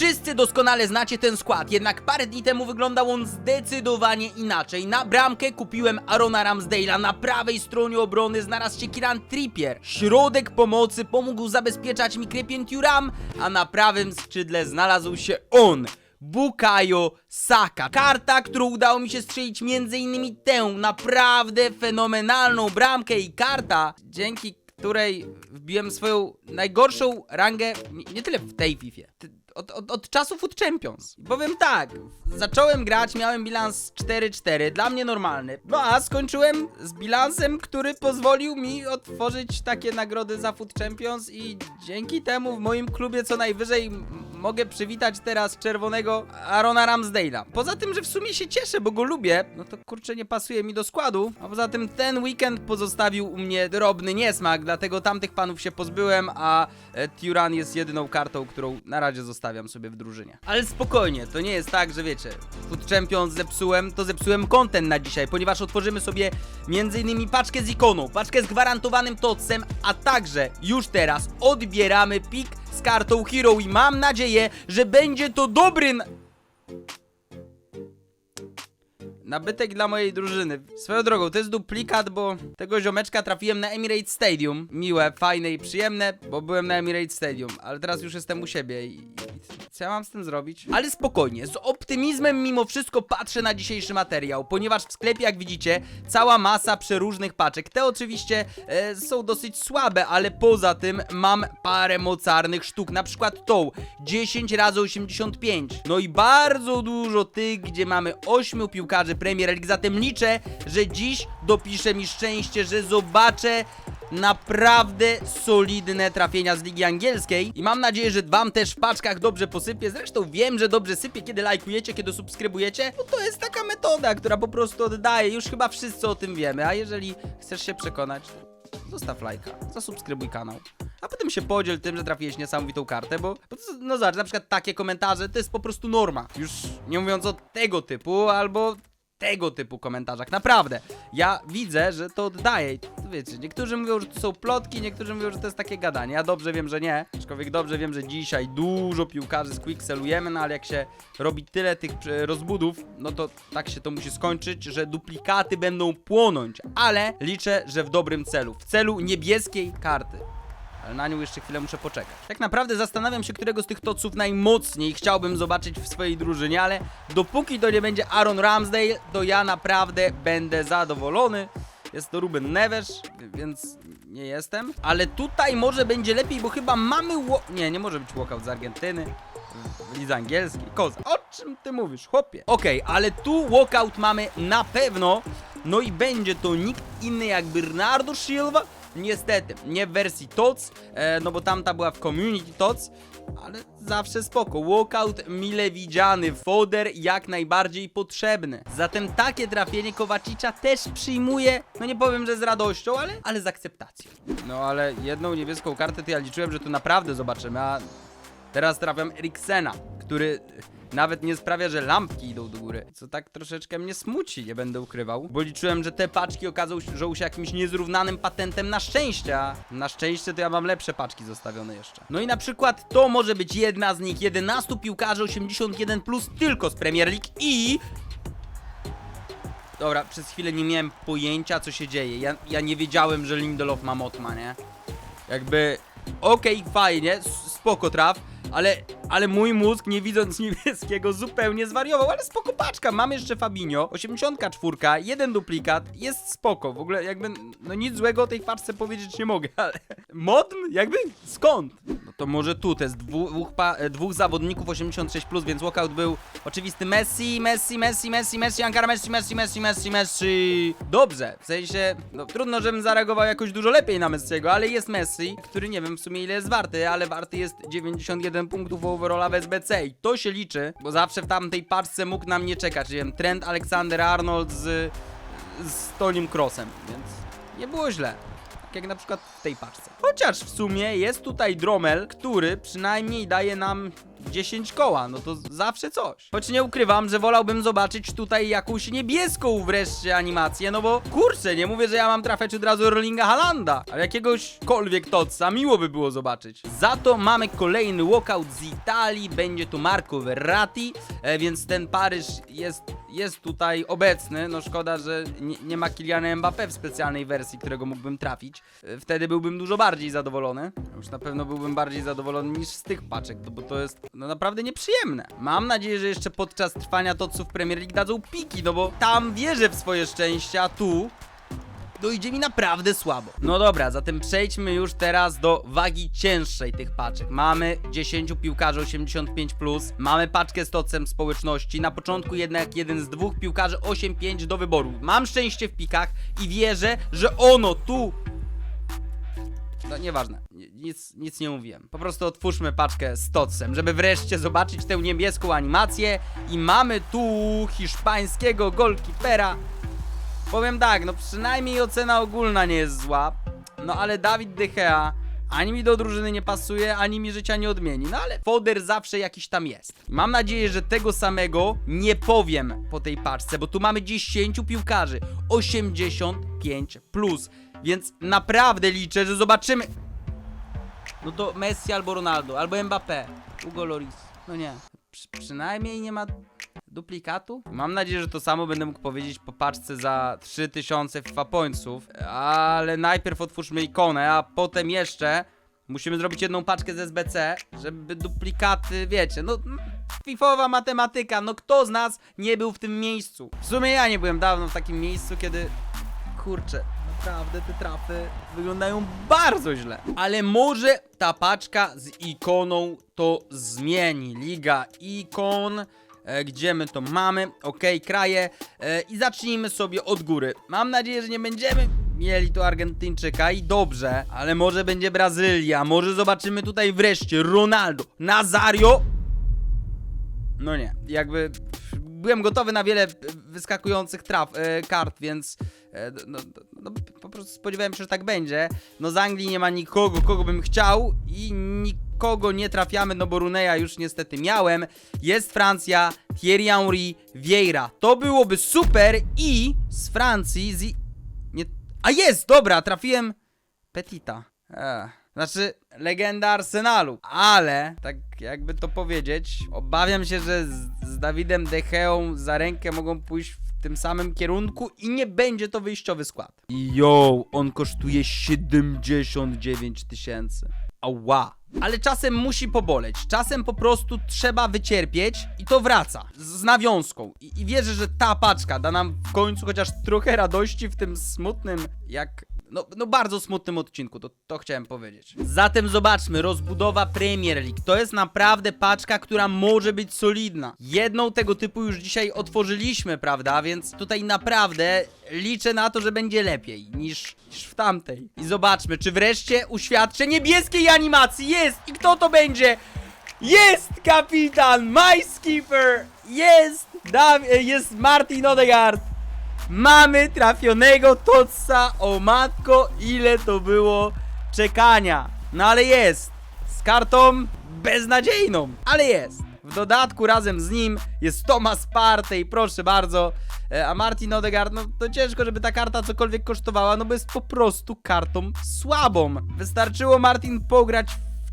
Wszyscy doskonale znacie ten skład, jednak parę dni temu wyglądał on zdecydowanie inaczej. Na bramkę kupiłem Arona Ramsdale'a, na prawej stronie obrony znalazł się Kieran Trippier. Środek pomocy pomógł zabezpieczać mi Krypien Thuram, a na prawym skrzydle znalazł się on. Bukayo Saka. Karta, którą udało mi się strzelić między innymi tę naprawdę fenomenalną bramkę i karta, dzięki której wbiłem swoją najgorszą rangę, nie, nie tyle w tej FIFA, od, od, od czasu Food Champions. Powiem tak, zacząłem grać, miałem bilans 4-4, dla mnie normalny. No a skończyłem z bilansem, który pozwolił mi otworzyć takie nagrody za Food Champions i dzięki temu w moim klubie co najwyżej mogę przywitać teraz czerwonego Arona Ramsdale'a. Poza tym, że w sumie się cieszę, bo go lubię, no to kurczę nie pasuje mi do składu. A poza tym ten weekend pozostawił u mnie drobny niesmak, dlatego tamtych panów się pozbyłem, a e, Turan jest jedyną kartą, którą na razie zostawiam sobie w drużynie. Ale spokojnie, to nie jest tak, że wiecie, Food Champions zepsułem, to zepsułem content na dzisiaj, ponieważ otworzymy sobie m.in. paczkę z ikoną, paczkę z gwarantowanym tocem, a także już teraz odbieramy pik z kartą Hero i mam nadzieję, że będzie to dobry... n- Nabytek dla mojej drużyny. Swoją drogą, to jest duplikat, bo tego ziomeczka trafiłem na Emirates Stadium. Miłe, fajne i przyjemne, bo byłem na Emirates Stadium, ale teraz już jestem u siebie i... co ja mam z tym zrobić? Ale spokojnie, z optymizmem mimo wszystko patrzę na dzisiejszy materiał, ponieważ w sklepie, jak widzicie, cała masa przeróżnych paczek. Te oczywiście e, są dosyć słabe, ale poza tym mam parę mocarnych sztuk, na przykład tą 10 razy 85. No i bardzo dużo tych, gdzie mamy 8 piłkarzy Premier League, zatem liczę, że dziś dopisze mi szczęście, że zobaczę naprawdę solidne trafienia z Ligi Angielskiej i mam nadzieję, że wam też w paczkach dobrze posypie. Zresztą wiem, że dobrze sypie, kiedy lajkujecie, kiedy subskrybujecie, bo to jest taka metoda, która po prostu oddaje. Już chyba wszyscy o tym wiemy, a jeżeli chcesz się przekonać, zostaw lajka, zasubskrybuj kanał. A potem się podziel tym, że trafiłeś niesamowitą kartę, bo, bo to, no zobacz, na przykład takie komentarze to jest po prostu norma. Już nie mówiąc o tego typu albo tego typu komentarzach. Naprawdę. Ja widzę, że to oddaje. Wiecie, niektórzy mówią, że to są plotki, niektórzy mówią, że to jest takie gadanie. Ja dobrze wiem, że nie. Aczkolwiek dobrze wiem, że dzisiaj dużo piłkarzy z Quickselujemy, no ale jak się robi tyle tych e, rozbudów, no to tak się to musi skończyć, że duplikaty będą płonąć. Ale liczę, że w dobrym celu. W celu niebieskiej karty. Ale na nią jeszcze chwilę muszę poczekać. Tak naprawdę zastanawiam się, którego z tych toców najmocniej chciałbym zobaczyć w swojej drużynie, ale dopóki to nie będzie Aaron Ramsdale, to ja naprawdę będę zadowolony. Jest to Ruben Neves, więc nie jestem. Ale tutaj może będzie lepiej, bo chyba mamy. Nie, nie może być walkout z Argentyny. W lidze angielskiej. Koza. O czym ty mówisz, chłopie? Okej, ale tu walkout mamy na pewno. No i będzie to nikt inny jak Bernardo Silva. Niestety, nie w wersji TOC, e, no bo tamta była w Community TOC, ale zawsze spoko. Walkout mile widziany, foder jak najbardziej potrzebny. Zatem takie trafienie Kowacicza też przyjmuję, no nie powiem, że z radością, ale, ale z akceptacją. No ale jedną niebieską kartę to ja liczyłem, że tu naprawdę zobaczymy, a teraz trafiam Eriksena, który nawet nie sprawia, że lampki idą do góry. Co tak troszeczkę mnie smuci, nie będę ukrywał. Bo liczyłem, że te paczki okażą się jakimś niezrównanym patentem na szczęście. Na szczęście to ja mam lepsze paczki zostawione jeszcze. No i na przykład to może być jedna z nich. 11 piłkarzy 81 plus tylko z Premier League i Dobra, przez chwilę nie miałem pojęcia, co się dzieje. Ja, ja nie wiedziałem, że Lindelof ma Motma, nie? Jakby, okej, fajnie, s- spoko traf, ale, ale mój mózg, nie widząc niebieskiego, zupełnie zwariował, ale spoko paczka. Mam jeszcze Fabinho, 84, jeden duplikat, jest spoko. W ogóle jakby, no nic złego o tej paczce powiedzieć nie mogę, ale... Modm? Jakby? Skąd? No to może tu, to jest dwóch, pa, e, dwóch zawodników 86+, plus, więc walkout był oczywisty Messi, Messi, Messi, Messi, Messi, Ankara, Messi, Messi, Messi, Messi, Messi. Dobrze, w sensie, no trudno, żebym zareagował jakoś dużo lepiej na Messiego, ale jest Messi, który nie wiem w sumie ile jest warty, ale warty jest 91 punktów overalla w SBC i to się liczy, bo zawsze w tamtej paczce mógł na mnie czekać, nie wiem, Trent Alexander-Arnold z, z Tonim Crossem, więc nie było źle. Tak jak na przykład w tej paczce. Chociaż w sumie jest tutaj Dromel, który przynajmniej daje nam 10 koła, no to zawsze coś. Choć nie ukrywam, że wolałbym zobaczyć tutaj jakąś niebieską wreszcie animację, no bo kurczę, nie mówię, że ja mam trafiać od razu Erlinga Halanda, ale jakiegośkolwiek Totsa miło by było zobaczyć. Za to mamy kolejny walkout z Italii, będzie tu Marco Verratti, e, więc ten Paryż jest, jest tutaj obecny, no szkoda, że nie, nie ma Kyliana Mbappé w specjalnej wersji, którego mógłbym trafić. E, Wtedy byłbym dużo bardziej zadowolony. Już na pewno byłbym bardziej zadowolony niż z tych paczek, bo to jest no naprawdę nieprzyjemne. Mam nadzieję, że jeszcze podczas trwania Totsów Premier League dadzą piki, no bo tam wierzę w swoje szczęście, a tu idzie mi naprawdę słabo. No dobra, zatem przejdźmy już teraz do wagi cięższej tych paczek. Mamy 10 piłkarzy 85+, plus, mamy paczkę z tocem społeczności, na początku jednak jeden z dwóch piłkarzy 8-5 do wyboru. Mam szczęście w pikach i wierzę, że ono tu no nieważne, Ni- nic, nic nie mówiłem. Po prostu otwórzmy paczkę z Totsem, żeby wreszcie zobaczyć tę niebieską animację. I mamy tu hiszpańskiego golkipera. Powiem tak, no przynajmniej ocena ogólna nie jest zła. No ale Dawid De Gea ani mi do drużyny nie pasuje, ani mi życia nie odmieni. No ale foder zawsze jakiś tam jest. Mam nadzieję, że tego samego nie powiem po tej paczce, bo tu mamy 10 piłkarzy. 85 plus. Więc naprawdę liczę, że zobaczymy. No to Messi albo Ronaldo, albo Mbappé. Hugo Loris. No nie. Przy, przynajmniej nie ma duplikatu. Mam nadzieję, że to samo będę mógł powiedzieć po paczce za 3000 FIFA Pointsów. Ale najpierw otwórzmy ikonę, a potem jeszcze musimy zrobić jedną paczkę z SBC, żeby duplikaty, wiecie, no fifowa matematyka, no kto z nas nie był w tym miejscu? W sumie ja nie byłem dawno w takim miejscu, kiedy kurczę, naprawdę te trafy wyglądają bardzo źle. Ale może ta paczka z ikoną to zmieni. Liga ikon. E, gdzie my to mamy? Ok, kraje. E, I zacznijmy sobie od góry. Mam nadzieję, że nie będziemy mieli tu Argentyńczyka i dobrze, ale może będzie Brazylia, może zobaczymy tutaj wreszcie Ronaldo, Nazario. No nie, jakby byłem gotowy na wiele wyskakujących traf, e, kart, więc e, no, no, no, po prostu spodziewałem się, że tak będzie. No z Anglii nie ma nikogo, kogo bym chciał i nikogo nie trafiamy, no bo już niestety miałem. Jest Francja, Thierry Henry, Vieira. To byłoby super i z Francji, z... Nie... A jest, dobra, trafiłem Petita. Ech. Znaczy, legenda Arsenalu, ale, tak jakby to powiedzieć, obawiam się, że z, z Dawidem Decheą za rękę mogą pójść w tym samym kierunku i nie będzie to wyjściowy skład. Yo, on kosztuje 79 tysięcy. Ała. Ale czasem musi poboleć, czasem po prostu trzeba wycierpieć i to wraca z, z nawiązką. I, I wierzę, że ta paczka da nam w końcu chociaż trochę radości w tym smutnym, jak no, no bardzo smutnym odcinku, to, to chciałem powiedzieć. Zatem zobaczmy, rozbudowa Premier League. To jest naprawdę paczka, która może być solidna. Jedną tego typu już dzisiaj otworzyliśmy, prawda? Więc tutaj naprawdę liczę na to, że będzie lepiej niż, niż w tamtej. I zobaczmy, czy wreszcie uświadczę niebieskiej animacji. Jest! I kto to będzie? Jest kapitan, my skipper! Jest! Jest Martin Odegaard! Mamy trafionego Totsa, o matko, ile to było czekania. No ale jest, z kartą beznadziejną, ale jest. W dodatku razem z nim jest Thomas Partey, proszę bardzo. E, A Martin Odegaard, no to ciężko, żeby ta karta cokolwiek kosztowała, no bo jest po prostu kartą słabą. Wystarczyło Martin pograć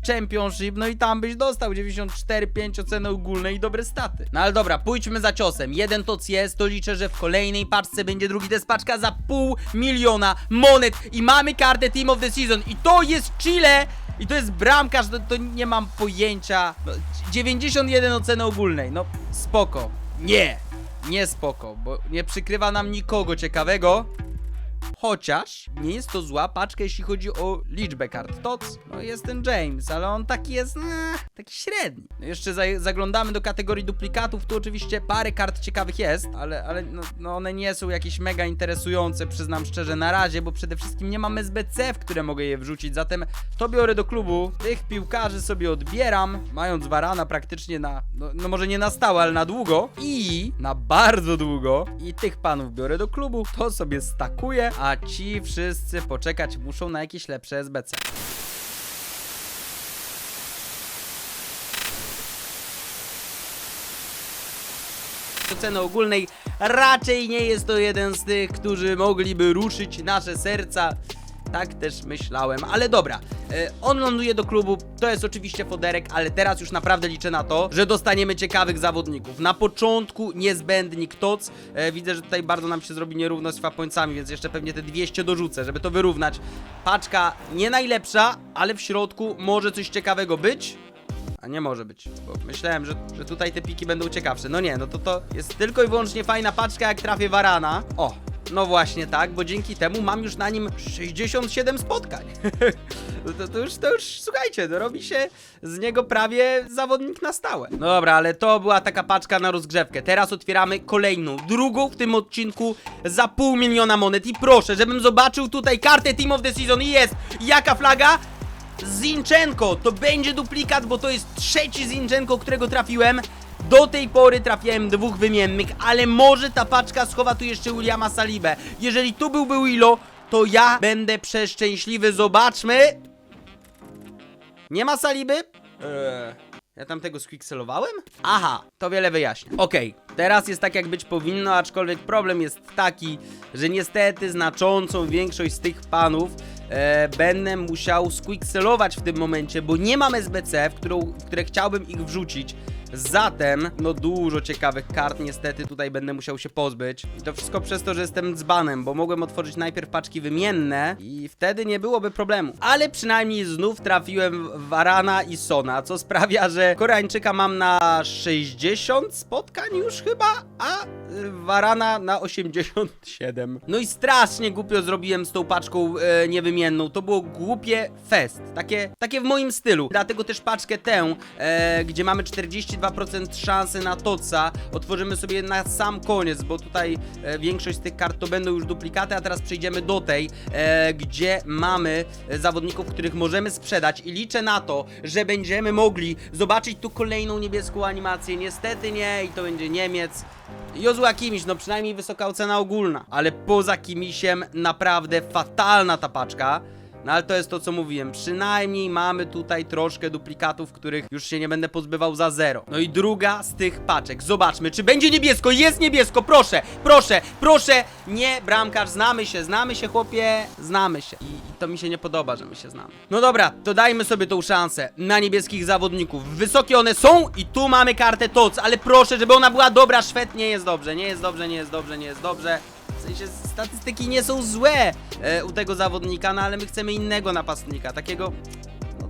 Championship, no i tam byś dostał 94,5 oceny ogólnej i dobre staty. No ale dobra, pójdźmy za ciosem. Jeden toc jest, to liczę, że w kolejnej paczce będzie drugi. To jest paczka za pół miliona monet i mamy kartę Team of the Season i to jest Chile i to jest bramkarz, to, to nie mam pojęcia. No, 91 oceny ogólnej, no spoko. Nie, nie spoko, bo nie przykrywa nam nikogo ciekawego. Chociaż nie jest to zła paczka, jeśli chodzi o liczbę kart. TOC, no jest ten James, ale on taki jest, nah, taki średni. No jeszcze za, zaglądamy do kategorii duplikatów, tu oczywiście parę kart ciekawych jest, ale, ale no, no one nie są jakieś mega interesujące, przyznam szczerze, na razie, bo przede wszystkim nie mam SBC, w które mogę je wrzucić, zatem to biorę do klubu, tych piłkarzy sobie odbieram, mając Varana praktycznie na, no, no może nie na stałe, ale na długo. I na bardzo długo. I tych panów biorę do klubu, to sobie stakuję, a ci wszyscy poczekać muszą na jakieś lepsze SBC. ceny ogólnej raczej nie jest to jeden z tych, którzy mogliby ruszyć nasze serca tak też myślałem, ale dobra. E, on ląduje do klubu, to jest oczywiście foderek, ale teraz już naprawdę liczę na to, że dostaniemy ciekawych zawodników. Na początku niezbędnik TOC. E, widzę, że tutaj bardzo nam się zrobi nierówno z fapońcami, więc jeszcze pewnie te 200 dorzucę, żeby to wyrównać. Paczka nie najlepsza, ale w środku może coś ciekawego być. A nie może być, bo myślałem, że, że tutaj te piki będą ciekawsze. No nie, no to to jest tylko i wyłącznie fajna paczka, jak trafię Varana. O, no właśnie tak, bo dzięki temu mam już na nim 67 spotkań. No to, to, już, to już, słuchajcie, to robi się z niego prawie zawodnik na stałe. No dobra, ale to była taka paczka na rozgrzewkę. Teraz otwieramy kolejną, drugą w tym odcinku za pół miliona monet. I proszę, żebym zobaczył tutaj kartę Team of the Season i jest. Jaka flaga? Zinchenko, to będzie duplikat, bo to jest trzeci Zinchenko, którego trafiłem. Do tej pory trafiałem dwóch wymiennych, ale może ta paczka schowa tu jeszcze Williama Salibę. Jeżeli tu byłby Willo, to ja będę przeszczęśliwy. Zobaczmy. Nie ma Saliby? Eee, ja tam tego squixelowałem? Aha, to wiele wyjaśnia. Okej, teraz jest tak jak być powinno, aczkolwiek problem jest taki, że niestety znaczącą większość z tych panów e, będę musiał squixelować w tym momencie, bo nie mam SBC, w, którą, w które chciałbym ich wrzucić. Zatem, no dużo ciekawych kart niestety tutaj będę musiał się pozbyć. I to wszystko przez to, że jestem dzbanem, bo mogłem otworzyć najpierw paczki wymienne i wtedy nie byłoby problemu. Ale przynajmniej znów trafiłem w Varana i Sona, co sprawia, że Koreańczyka mam na 60 spotkań już chyba, a y, Varana na 87. No i strasznie głupio zrobiłem z tą paczką e, niewymienną. To było głupie fest. Takie, takie w moim stylu. Dlatego też paczkę tę, e, gdzie mamy 42% szansy na toca, otworzymy sobie na sam koniec, bo tutaj e, większość z tych kart to będą już duplikaty, a teraz przejdziemy do tej, e, gdzie mamy e, zawodników, których możemy sprzedać i liczę na to, że będziemy mogli zobaczyć tu kolejną niebieską animację. Niestety nie i to będzie Niemiec. Jozua Kimiś, no przynajmniej wysoka ocena ogólna, ale poza Kimisiem naprawdę fatalna ta paczka. No ale to jest to, co mówiłem. Przynajmniej mamy tutaj troszkę duplikatów, których już się nie będę pozbywał za zero. No i druga z tych paczek. Zobaczmy, czy będzie niebiesko. Jest niebiesko, proszę, proszę, proszę. Nie, bramkarz, znamy się, znamy się, chłopie, znamy się. I, I to mi się nie podoba, że my się znamy. No dobra, to dajmy sobie tą szansę na niebieskich zawodników. Wysokie one są i tu mamy kartę TOC, ale proszę, żeby ona była dobra. Szwed nie jest dobrze, nie jest dobrze, nie jest dobrze, nie jest dobrze. Sensie statystyki nie są złe e, u tego zawodnika, no ale my chcemy innego napastnika, takiego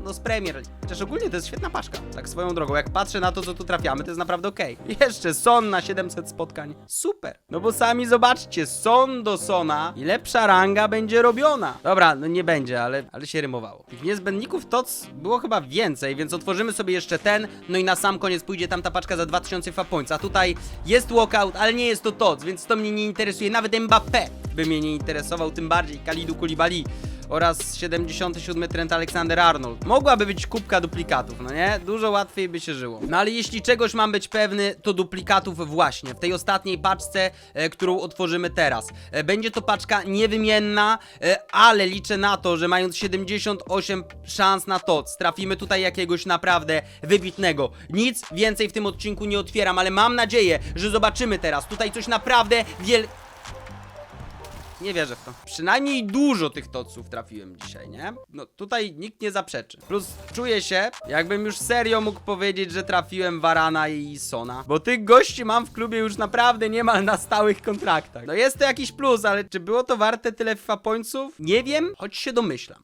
no, z Premier. Chociaż ogólnie to jest świetna paczka, tak swoją drogą. Jak patrzę na to, co tu trafiamy, to jest naprawdę okej. Jeszcze Son na 700 spotkań. Super. No bo sami zobaczcie, Son do Sona i lepsza ranga będzie robiona. Dobra, no nie będzie, ale, ale się rymowało. Tych niezbędników TOC było chyba więcej, więc otworzymy sobie jeszcze ten, no i na sam koniec pójdzie tam ta paczka za 2000 fapońca. A tutaj jest walkout, ale nie jest to TOC, więc to mnie nie interesuje. Nawet Mbappé by mnie nie interesował, tym bardziej Kalidu Koulibaly oraz 77 Trent Alexander Arnold. Mogłaby być kubka duplikatów, no nie? Dużo łatwiej by się żyło. No ale jeśli czegoś mam być pewny, to duplikatów właśnie. W tej ostatniej paczce, e, którą otworzymy teraz. E, będzie to paczka niewymienna, e, ale liczę na to, że mając 78 szans na to, trafimy tutaj jakiegoś naprawdę wybitnego. Nic więcej w tym odcinku nie otwieram, ale mam nadzieję, że zobaczymy teraz tutaj coś naprawdę wiel... Nie wierzę w to. Przynajmniej dużo tych toców trafiłem dzisiaj, nie? No tutaj nikt nie zaprzeczy. Plus czuję się, jakbym już serio mógł powiedzieć, że trafiłem Varana i Sona. Bo tych gości mam w klubie już naprawdę niemal na stałych kontraktach. No jest to jakiś plus, ale czy było to warte tyle FIFA pońców? Nie wiem, choć się domyślam.